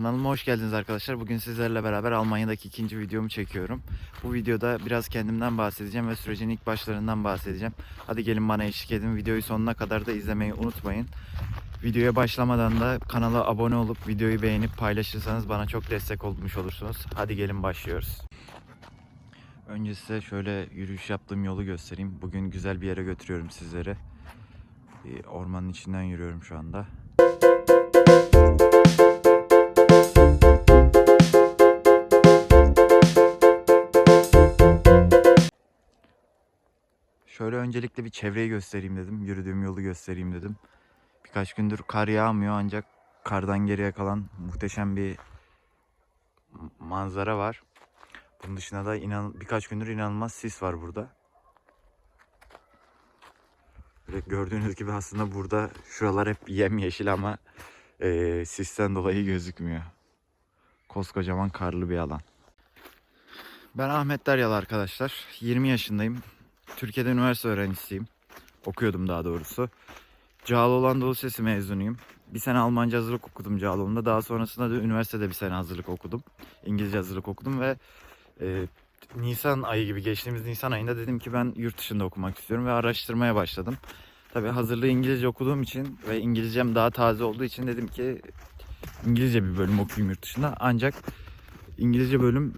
Kanalıma hoş geldiniz arkadaşlar. Bugün sizlerle beraber Almanya'daki ikinci videomu çekiyorum. Bu videoda biraz kendimden bahsedeceğim ve sürecin ilk başlarından bahsedeceğim. Hadi gelin bana eşlik edin. Videoyu sonuna kadar da izlemeyi unutmayın. Videoya başlamadan da kanala abone olup videoyu beğenip paylaşırsanız bana çok destek olmuş olursunuz. Hadi gelin başlıyoruz. Önce size şöyle yürüyüş yaptığım yolu göstereyim. Bugün güzel bir yere götürüyorum sizleri. Ormanın içinden yürüyorum şu anda. Şöyle öncelikle bir çevreyi göstereyim dedim. Yürüdüğüm yolu göstereyim dedim. Birkaç gündür kar yağmıyor ancak kardan geriye kalan muhteşem bir manzara var. Bunun dışında da inan birkaç gündür inanılmaz sis var burada. Böyle gördüğünüz gibi aslında burada şuralar hep yemyeşil ama eee sisten dolayı gözükmüyor. Koskocaman karlı bir alan. Ben Ahmet Daryalı arkadaşlar. 20 yaşındayım. Türkiye'de üniversite öğrencisiyim. Okuyordum daha doğrusu. Cağaloğlu Anadolu Lisesi mezunuyum. Bir sene Almanca hazırlık okudum Cağaloğlu'nda. Daha sonrasında da üniversitede bir sene hazırlık okudum. İngilizce hazırlık okudum ve e, Nisan ayı gibi geçtiğimiz Nisan ayında dedim ki ben yurt dışında okumak istiyorum ve araştırmaya başladım. Tabii hazırlığı İngilizce okuduğum için ve İngilizcem daha taze olduğu için dedim ki İngilizce bir bölüm okuyayım yurt dışında. Ancak İngilizce bölüm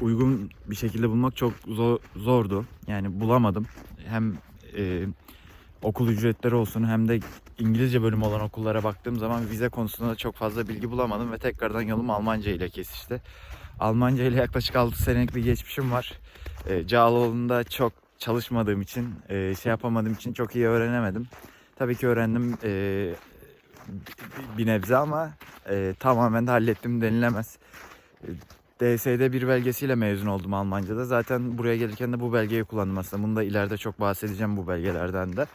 uygun bir şekilde bulmak çok zor, zordu. Yani bulamadım. Hem e, okul ücretleri olsun hem de İngilizce bölüm olan okullara baktığım zaman vize konusunda da çok fazla bilgi bulamadım ve tekrardan yolum Almanca ile kesişti. Almanca ile yaklaşık 6 senelik bir geçmişim var. E, Cağaloğlu'nda çok çalışmadığım için, e, şey yapamadığım için çok iyi öğrenemedim. Tabii ki öğrendim e, bir nebze ama e, tamamen de hallettim denilemez. E, DSD bir belgesiyle mezun oldum Almanca'da. Zaten buraya gelirken de bu belgeyi kullandım aslında. Bunu da ileride çok bahsedeceğim bu belgelerden de.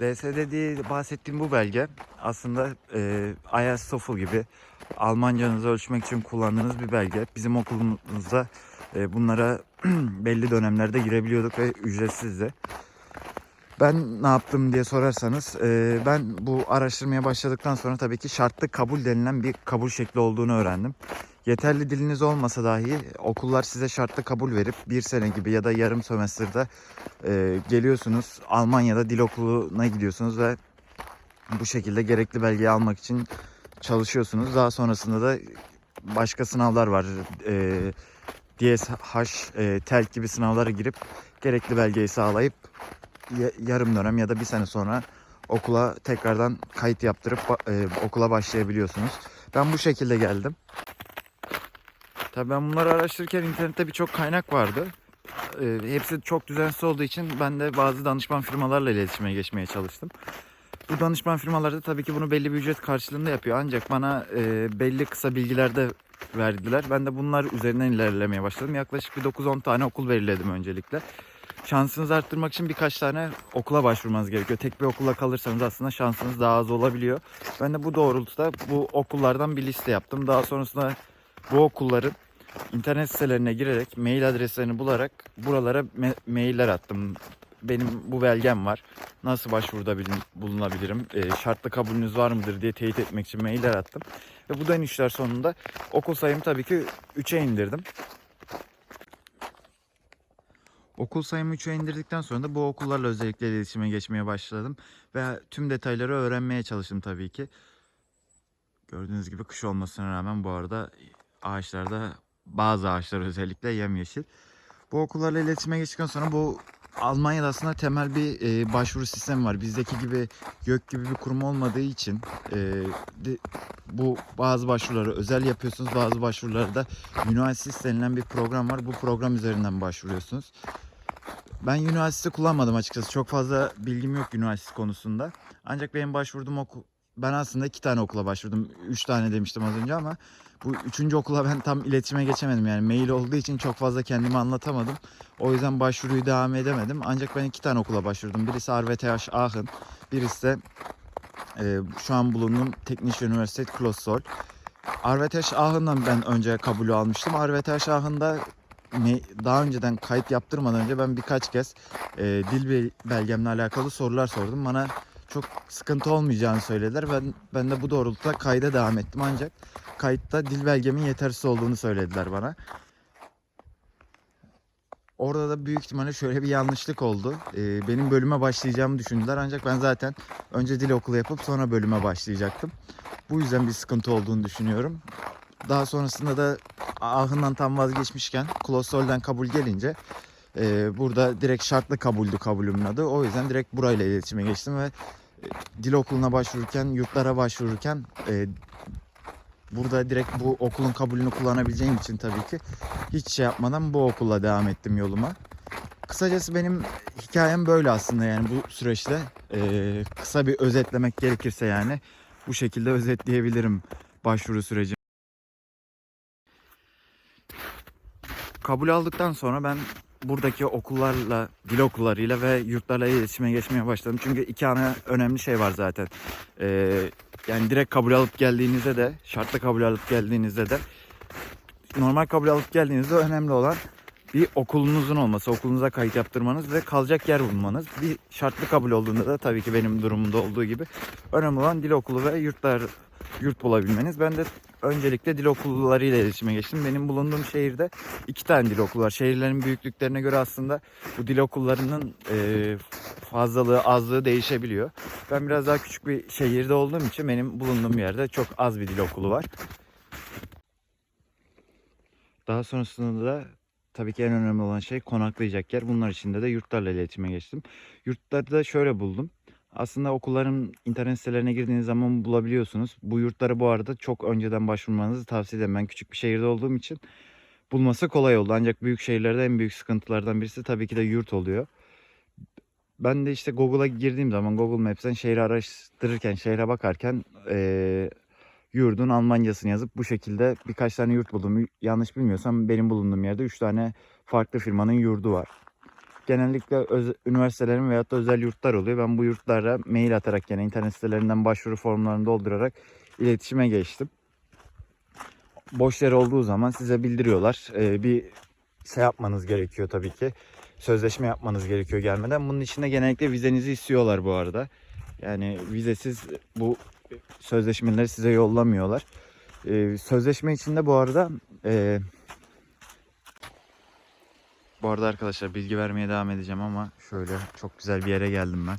DSD diye bahsettiğim bu belge aslında e, IELTS TOEFL gibi Almancanızı ölçmek için kullandığınız bir belge. Bizim okulumuzda e, bunlara belli dönemlerde girebiliyorduk ve ücretsizdi. Ben ne yaptım diye sorarsanız e, ben bu araştırmaya başladıktan sonra tabii ki şartlı kabul denilen bir kabul şekli olduğunu öğrendim. Yeterli diliniz olmasa dahi okullar size şartlı kabul verip bir sene gibi ya da yarım sömestrde e, geliyorsunuz Almanya'da dil okuluna gidiyorsunuz ve bu şekilde gerekli belgeyi almak için çalışıyorsunuz. Daha sonrasında da başka sınavlar var. E, DSH, e, TELK gibi sınavlara girip gerekli belgeyi sağlayıp yarım dönem ya da bir sene sonra okula tekrardan kayıt yaptırıp e, okula başlayabiliyorsunuz. Ben bu şekilde geldim. Tabii ben bunları araştırırken internette birçok kaynak vardı. E, hepsi çok düzensiz olduğu için ben de bazı danışman firmalarla iletişime geçmeye çalıştım. Bu danışman firmalarda tabii ki bunu belli bir ücret karşılığında yapıyor. Ancak bana e, belli kısa bilgiler de verdiler. Ben de bunlar üzerinden ilerlemeye başladım. Yaklaşık bir 9-10 tane okul belirledim öncelikle. Şansınızı arttırmak için birkaç tane okula başvurmanız gerekiyor. Tek bir okula kalırsanız aslında şansınız daha az olabiliyor. Ben de bu doğrultuda bu okullardan bir liste yaptım. Daha sonrasında bu okulların internet sitelerine girerek mail adreslerini bularak buralara me- mailler attım. Benim bu belgem var. Nasıl başvuruda bulunabilirim? E, şartlı kabulünüz var mıdır diye teyit etmek için mailler attım. Ve bu dönüşler sonunda okul sayımı tabii ki 3'e indirdim. Okul sayımı 3'e indirdikten sonra da bu okullarla özellikle iletişime geçmeye başladım. Ve tüm detayları öğrenmeye çalıştım tabii ki. Gördüğünüz gibi kış olmasına rağmen bu arada ağaçlarda bazı ağaçlar özellikle yemyeşil. Bu okullarla iletişime geçtikten sonra bu Almanya'da aslında temel bir e, başvuru sistemi var. Bizdeki gibi YÖK gibi bir kurum olmadığı için e, de- bu bazı başvuruları özel yapıyorsunuz. Bazı başvuruları da Uniassist denilen bir program var. Bu program üzerinden başvuruyorsunuz. Ben Uniassist'i kullanmadım açıkçası. Çok fazla bilgim yok Uniassist konusunda. Ancak benim başvurduğum okul... Ben aslında iki tane okula başvurdum. Üç tane demiştim az önce ama bu üçüncü okula ben tam iletişime geçemedim. Yani mail olduğu için çok fazla kendimi anlatamadım. O yüzden başvuruyu devam edemedim. Ancak ben iki tane okula başvurdum. Birisi RWTH Aachen, birisi de e, şu an bulunduğum Teknische Universität Klossol. RWTH Aachen'dan ben önce kabulü almıştım. RWTH Aachen'da daha önceden kayıt yaptırmadan önce ben birkaç kez e, dil bel- belgemle alakalı sorular sordum. Bana çok sıkıntı olmayacağını söylediler. Ben ben de bu doğrultuda kayda devam ettim ancak kayıtta dil belgemin yetersiz olduğunu söylediler bana. Orada da büyük ihtimalle şöyle bir yanlışlık oldu. Ee, benim bölüme başlayacağımı düşündüler ancak ben zaten önce dil okulu yapıp sonra bölüme başlayacaktım. Bu yüzden bir sıkıntı olduğunu düşünüyorum. Daha sonrasında da ahından tam vazgeçmişken Klosol'den kabul gelince e, burada direkt şartlı kabuldü kabulümün adı. O yüzden direkt burayla iletişime geçtim ve e, dil okuluna başvururken, yurtlara başvururken e, burada direkt bu okulun kabulünü kullanabileceğim için tabii ki hiç şey yapmadan bu okulla devam ettim yoluma. Kısacası benim hikayem böyle aslında yani bu süreçte e, kısa bir özetlemek gerekirse yani bu şekilde özetleyebilirim başvuru süreci. Kabul aldıktan sonra ben buradaki okullarla, dil okullarıyla ve yurtlarla iletişime geçmeye başladım. Çünkü iki ana önemli şey var zaten. Ee, yani direkt kabul alıp geldiğinizde de, şartlı kabul alıp geldiğinizde de, normal kabul alıp geldiğinizde önemli olan bir okulunuzun olması, okulunuza kayıt yaptırmanız ve kalacak yer bulmanız. Bir şartlı kabul olduğunda da tabii ki benim durumumda olduğu gibi önemli olan dil okulu ve yurtlar yurt bulabilmeniz. Ben de öncelikle dil okullarıyla iletişime geçtim. Benim bulunduğum şehirde iki tane dil okulu var. Şehirlerin büyüklüklerine göre aslında bu dil okullarının e, fazlalığı, azlığı değişebiliyor. Ben biraz daha küçük bir şehirde olduğum için benim bulunduğum yerde çok az bir dil okulu var. Daha sonrasında da tabii ki en önemli olan şey konaklayacak yer. Bunlar içinde de yurtlarla iletişime geçtim. Yurtları da şöyle buldum. Aslında okulların internet sitelerine girdiğiniz zaman bulabiliyorsunuz. Bu yurtlara bu arada çok önceden başvurmanızı tavsiye ederim. Ben küçük bir şehirde olduğum için bulması kolay oldu. Ancak büyük şehirlerde en büyük sıkıntılardan birisi tabii ki de yurt oluyor. Ben de işte Google'a girdiğim zaman Google Maps'ten şehri araştırırken, şehre bakarken eee, yurdun Almancasını yazıp bu şekilde birkaç tane yurt buldum. Yanlış bilmiyorsam benim bulunduğum yerde 3 tane farklı firmanın yurdu var. Genellikle öz- üniversitelerin veyahut da özel yurtlar oluyor. Ben bu yurtlara mail atarak yani internet sitelerinden başvuru formlarını doldurarak iletişime geçtim. Boş yer olduğu zaman size bildiriyorlar. Ee, bir şey yapmanız gerekiyor tabii ki. Sözleşme yapmanız gerekiyor gelmeden. Bunun için de genellikle vizenizi istiyorlar bu arada. Yani vizesiz bu sözleşmeleri size yollamıyorlar. Ee, sözleşme içinde bu arada e, bu arada arkadaşlar bilgi vermeye devam edeceğim ama şöyle çok güzel bir yere geldim ben.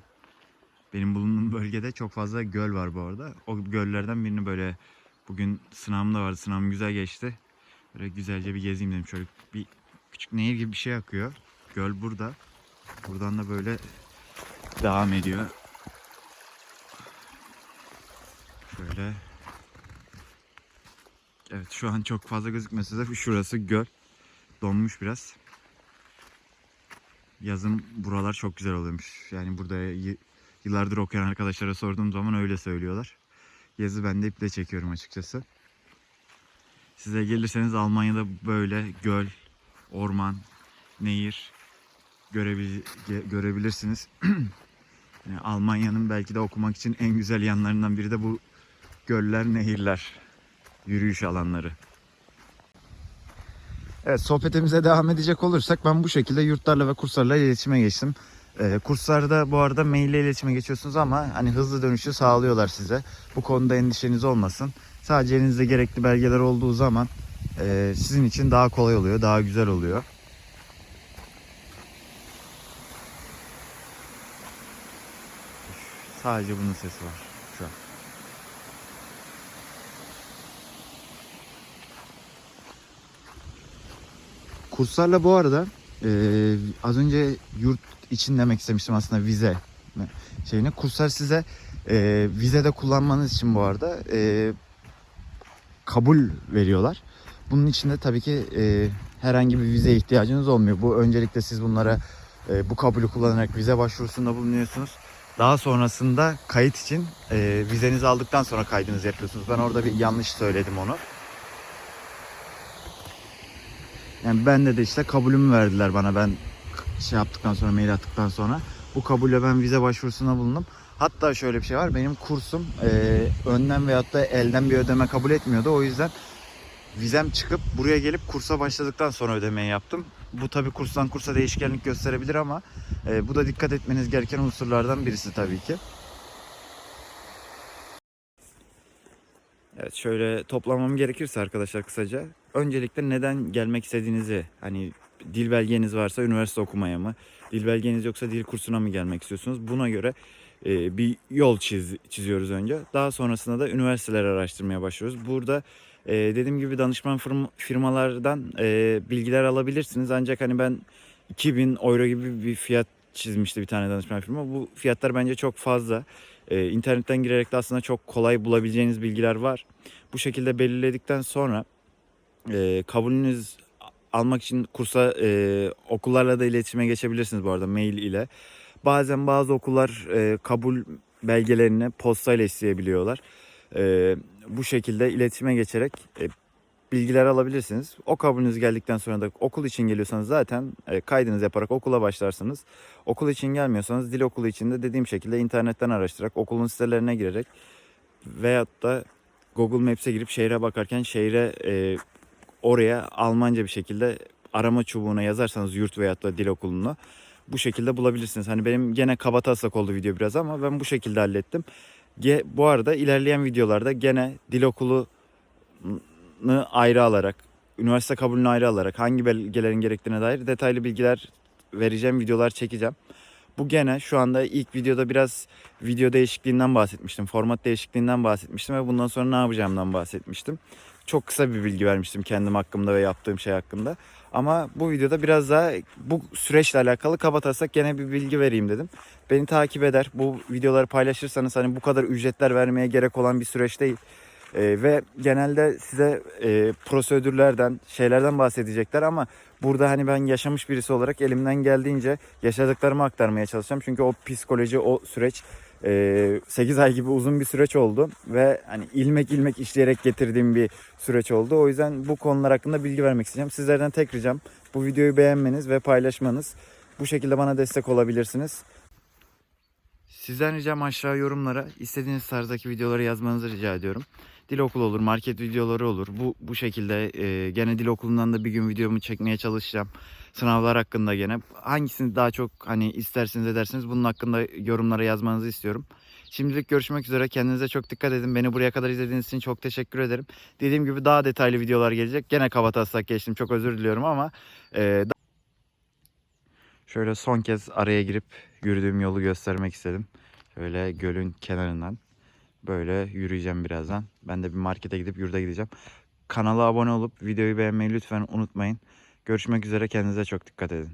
Benim bulunduğum bölgede çok fazla göl var bu arada. O göllerden birini böyle bugün sınavım da vardı. Sınavım güzel geçti. Böyle güzelce bir gezeyim dedim. Şöyle bir küçük nehir gibi bir şey akıyor. Göl burada. Buradan da böyle devam ediyor. Şöyle. Evet şu an çok fazla gözükmese de şurası göl. Donmuş biraz. Yazın buralar çok güzel oluyormuş. Yani burada yıllardır okuyan arkadaşlara sorduğum zaman öyle söylüyorlar. Yazı ben de iple çekiyorum açıkçası. Size gelirseniz Almanya'da böyle göl, orman, nehir görebil görebilirsiniz. Yani Almanya'nın belki de okumak için en güzel yanlarından biri de bu göller, nehirler, yürüyüş alanları. Evet sohbetimize devam edecek olursak ben bu şekilde yurtlarla ve kurslarla iletişime geçtim. Ee, kurslarda bu arada mail ile iletişime geçiyorsunuz ama hani hızlı dönüşü sağlıyorlar size. Bu konuda endişeniz olmasın. Sadece elinizde gerekli belgeler olduğu zaman e, sizin için daha kolay oluyor, daha güzel oluyor. Sadece bunun sesi var şu an. Kurslarla bu arada e, az önce yurt için demek istemiştim aslında vize şeyini. Kurslar size e, vizede kullanmanız için bu arada e, kabul veriyorlar. Bunun için de tabii ki e, herhangi bir vize ihtiyacınız olmuyor. Bu öncelikle siz bunlara e, bu kabulü kullanarak vize başvurusunda bulunuyorsunuz. Daha sonrasında kayıt için e, vizenizi aldıktan sonra kaydınızı yapıyorsunuz. Ben orada bir yanlış söyledim onu. Yani bende de işte kabulümü verdiler bana ben şey yaptıktan sonra mail attıktan sonra. Bu kabulle ben vize başvurusuna bulundum. Hatta şöyle bir şey var benim kursum e, önden veyahut da elden bir ödeme kabul etmiyordu. O yüzden vizem çıkıp buraya gelip kursa başladıktan sonra ödemeyi yaptım. Bu tabi kurstan kursa değişkenlik gösterebilir ama e, bu da dikkat etmeniz gereken unsurlardan birisi tabii ki. Evet şöyle toplamam gerekirse arkadaşlar kısaca. Öncelikle neden gelmek istediğinizi hani dil belgeniz varsa üniversite okumaya mı? Dil belgeniz yoksa dil kursuna mı gelmek istiyorsunuz? Buna göre e, bir yol çiz, çiziyoruz önce. Daha sonrasında da üniversiteler araştırmaya başlıyoruz. Burada e, dediğim gibi danışman firm- firmalardan e, bilgiler alabilirsiniz. Ancak hani ben 2000 euro gibi bir fiyat çizmişti bir tane danışman firma. Bu fiyatlar bence çok fazla. E, internetten girerek de aslında çok kolay bulabileceğiniz bilgiler var. Bu şekilde belirledikten sonra e, kabulünüz almak için kursa e, okullarla da iletişime geçebilirsiniz bu arada mail ile. Bazen bazı okullar e, kabul belgelerini postayla isteyebiliyorlar. E, bu şekilde iletişime geçerek e, bilgiler alabilirsiniz. O kabulünüz geldikten sonra da okul için geliyorsanız zaten e, kaydınızı yaparak okula başlarsınız. Okul için gelmiyorsanız dil okulu için de dediğim şekilde internetten araştırarak okulun sitelerine girerek veyahut da Google Maps'e girip şehre bakarken şehre e, oraya Almanca bir şekilde arama çubuğuna yazarsanız yurt veyahut da dil okulunu bu şekilde bulabilirsiniz. Hani benim gene kabataslak oldu video biraz ama ben bu şekilde hallettim. Ge- bu arada ilerleyen videolarda gene dil okulunu ayrı alarak, üniversite kabulünü ayrı alarak hangi belgelerin gerektiğine dair detaylı bilgiler vereceğim, videolar çekeceğim. Bu gene şu anda ilk videoda biraz video değişikliğinden bahsetmiştim. Format değişikliğinden bahsetmiştim ve bundan sonra ne yapacağımdan bahsetmiştim. Çok kısa bir bilgi vermiştim kendim hakkımda ve yaptığım şey hakkında. Ama bu videoda biraz daha bu süreçle alakalı kabataslak gene bir bilgi vereyim dedim. Beni takip eder. Bu videoları paylaşırsanız hani bu kadar ücretler vermeye gerek olan bir süreç değil. Ee, ve genelde size e, prosedürlerden, şeylerden bahsedecekler ama burada hani ben yaşamış birisi olarak elimden geldiğince yaşadıklarımı aktarmaya çalışacağım. Çünkü o psikoloji, o süreç e, 8 ay gibi uzun bir süreç oldu ve hani ilmek ilmek işleyerek getirdiğim bir süreç oldu. O yüzden bu konular hakkında bilgi vermek isteyeceğim. Sizlerden tek ricam bu videoyu beğenmeniz ve paylaşmanız. Bu şekilde bana destek olabilirsiniz. Sizden ricam aşağı yorumlara istediğiniz tarzdaki videoları yazmanızı rica ediyorum. Dil okulu olur, market videoları olur. Bu bu şekilde e, gene dil okulundan da bir gün videomu çekmeye çalışacağım. Sınavlar hakkında gene. Hangisini daha çok hani isterseniz edersiniz bunun hakkında yorumlara yazmanızı istiyorum. Şimdilik görüşmek üzere. Kendinize çok dikkat edin. Beni buraya kadar izlediğiniz için çok teşekkür ederim. Dediğim gibi daha detaylı videolar gelecek. Gene kabataslak geçtim. Çok özür diliyorum ama e, Şöyle son kez araya girip yürüdüğüm yolu göstermek istedim. Şöyle gölün kenarından böyle yürüyeceğim birazdan. Ben de bir markete gidip yurda gideceğim. Kanala abone olup videoyu beğenmeyi lütfen unutmayın. Görüşmek üzere kendinize çok dikkat edin.